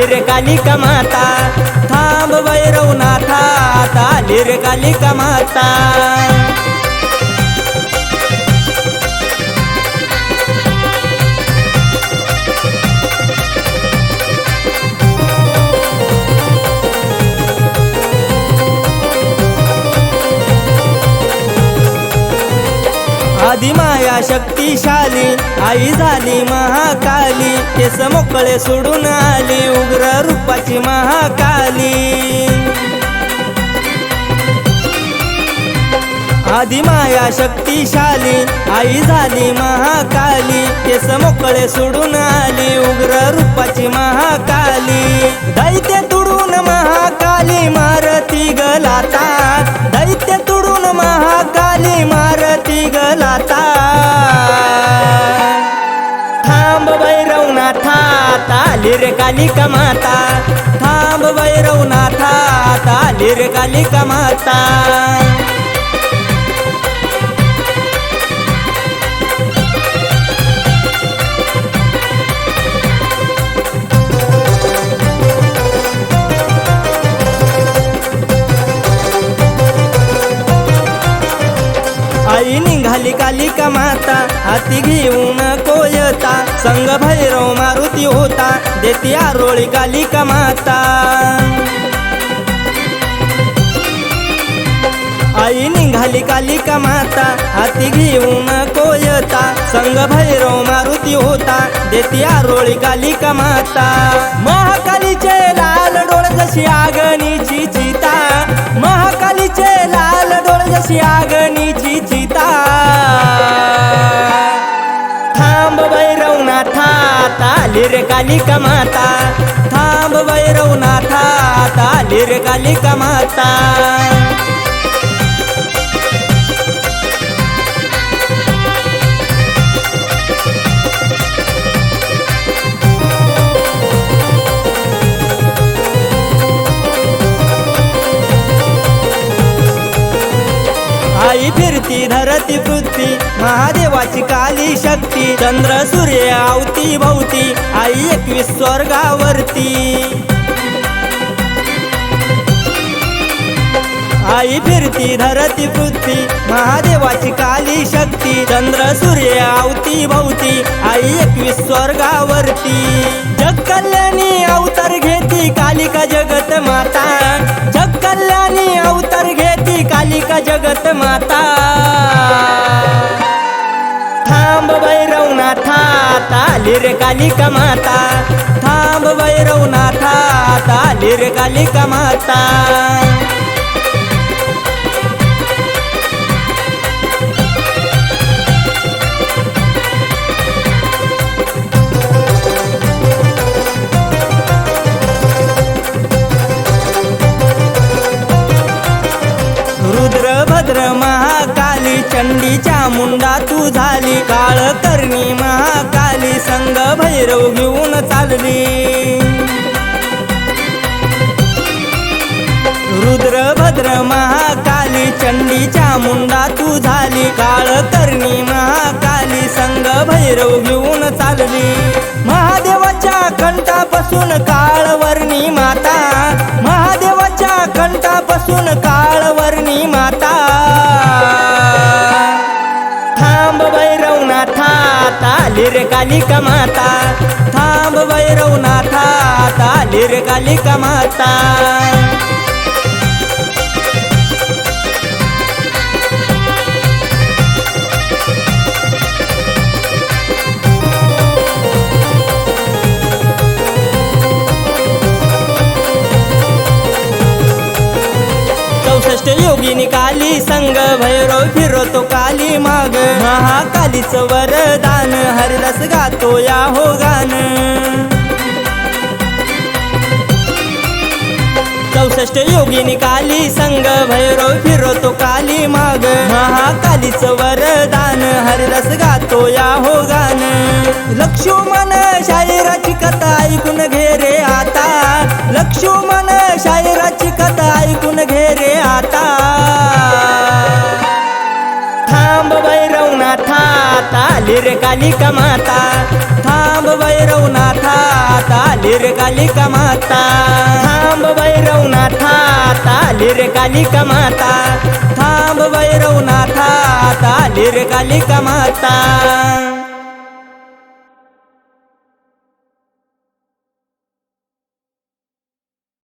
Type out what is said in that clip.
लिरकालिका माता थांब भैरवनाथा आता लिरकालिका माता. आधी आदिमाया शक्तिशाली आई झाली महाकाली केस मोकळे सोडून आली उग्र रूपाची महाकाली. आदिमाया शक्तिशाली आई झाली महाकाली केस मोकळे सोडून आली उग्र रूपाची महाकाली. दैत्य तुडून महाकाली मारती गलाता दैत्य तुडून महाकाली मारती गला ताली माता. थांब भैरवनाथा आता रे कालिका माता. आई निघाली कालिका माता हाती घेऊन कोयता संग भय होता देती आरोळी कालिका माता? आई निघाली कालिका माता? हाती घेऊन कोयता संग भैरव मारुती होता देती आरोळी कालिका माता? महाकालीचे लाल डोळ जशी आगणीची चिता महाकालीचे लाल डोळ जशी आगणीची कालिका माता थांब भैरवनाथा आता रे कालिका माता. फिरती धरती पृथ्वी महादेवाची काली शक्ती चंद्र सूर्य आवती भवती आई एकवीस स्वर्गावरती. आई फिरती धरती पृथ्वी महादेवाची काली शक्ती चंद्र सूर्य आवती भवती आई एकवीस स्वर्गावरती. थांब भैरवनाथा ताली रे कालिका माता. थांब भैरवनाथा ताली रे कालिका माता. काळ करणी महाकाली संग भैरव घेऊन चालली. रुद्र भद्र महाकाली चंडी चामुंडा तू झाली. काळ करणी महाकाली संग भैरव घेऊन चालली. महादेवाच्या कंठापासून काळवर्णी माता. महादेवाच्या कंठापासून काळवर्णी माता. कालिका माता. थांब भैरवनाथा ताली रे कालिका माता. चौसष्ट योगिनी काली संग भैरव फिरतो काली. आलीच वरदान हरिदास गातो या हो गान चौसष्ट योगिनी काली संग भैरव फिरतो काली माग. महाकालीचं वरदान हरिदास गातो या हो गान लक्ष्मण शाहिराची कथा आली रे कालिका माता. थांब भैरवनाथा आता आली रे कालिका माता. थांब भैरवनाथा आता आली रे कालिका माता. थांब भैरवनाथा आता आली रे कालिका माता.